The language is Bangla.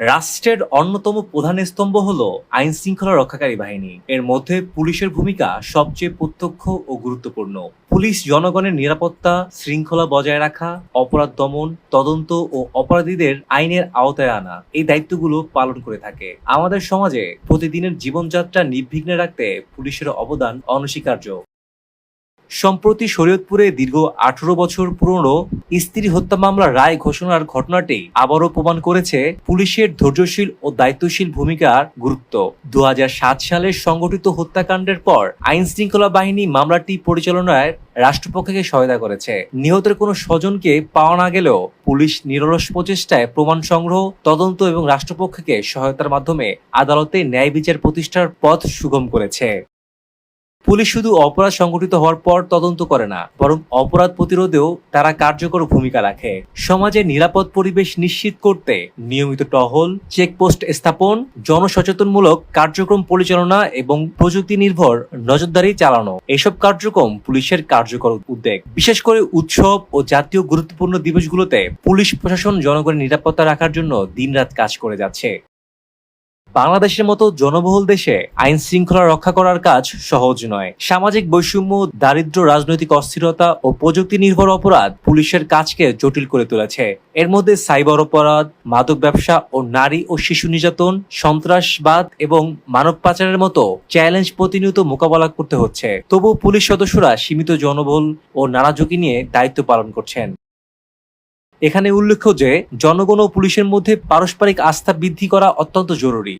রাষ্ট্রের অন্যতম প্রধান স্তম্ভ হল আইন শৃঙ্খলা রক্ষাকারী বাহিনী। এর মধ্যে পুলিশের ভূমিকা সবচেয়ে প্রত্যক্ষ ও গুরুত্বপূর্ণ। পুলিশ জনগণের নিরাপত্তা শৃঙ্খলা বজায় রাখা, অপরাধ দমন, তদন্ত ও অপরাধীদের আইনের আওতায় আনা, এই দায়িত্বগুলো পালন করে থাকে। আমাদের সমাজে প্রতিদিনের জীবনযাত্রা নির্বিঘ্নে রাখতে পুলিশের অবদান অনস্বীকার্য। সম্প্রতি শরীয়তপুরে দীর্ঘ আঠারো বছর পুরনো স্ত্রী হত্যা মামলার রায় ঘোষণার ঘটনাটি আবারও প্রমাণ করেছে পুলিশের ধৈর্যশীল ও দায়িত্বশীল ভূমিকার গুরুত্ব। দু সালের সংগঠিত হত্যাকাণ্ডের পর আইন শৃঙ্খলা বাহিনী মামলাটি পরিচালনায় রাষ্ট্রপক্ষকে সহায়তা করেছে। নিহতের কোনো স্বজনকে পাওয়া না গেলেও পুলিশ নিরলস প্রচেষ্টায় প্রমাণ সংগ্রহ, তদন্ত এবং রাষ্ট্রপক্ষকে সহায়তার মাধ্যমে আদালতে ন্যায় বিচার প্রতিষ্ঠার পথ সুগম করেছে। পুলিশ শুধু অপরাধ সংগঠিত হওয়ার পর তদন্ত করে না, বরং অপরাধ প্রতিরোধেও তারা কার্যকর ভূমিকা রাখে। সমাজে নিরাপদ পরিবেশ নিশ্চিত করতে নিয়মিত টহল, চেকপোস্ট স্থাপন, জনসচেতনমূলক কার্যক্রম পরিচালনা এবং প্রযুক্তি নির্ভর নজরদারি চালানো, এসব কার্যক্রম পুলিশের কার্যকর উদ্যোগ। বিশেষ করে উৎসব ও জাতীয় গুরুত্বপূর্ণ দিবসগুলোতে পুলিশ প্রশাসন জনগণের নিরাপত্তা রাখার জন্য দিনরাত কাজ করে যাচ্ছে। বাংলাদেশের মতো জনবহুল দেশে আইন শৃঙ্খলা রক্ষা করার কাজ সহজ নয়। সামাজিক বৈষম্য, দারিদ্র, রাজনৈতিক অস্থিরতা ও প্রযুক্তি নির্ভর অপরাধ পুলিশের কাজকে জটিল করে তুলেছে। এর মধ্যে সাইবার অপরাধ, মাদক ব্যবসা ও নারী ও শিশু নির্যাতন, সন্ত্রাসবাদ এবং মানব পাচারের মতো চ্যালেঞ্জ প্রতিনিয়ত মোকাবেলা করতে হচ্ছে। তবু পুলিশ সদস্যরা সীমিত জনবল ও নানা ঝুঁকি নিয়ে দায়িত্ব পালন করছেন। এখানে উল্লেখ্য যে জনগণ ও পুলিশের মধ্যে পারস্পরিক আস্থা বৃদ্ধি করা অত্যন্ত জরুরি।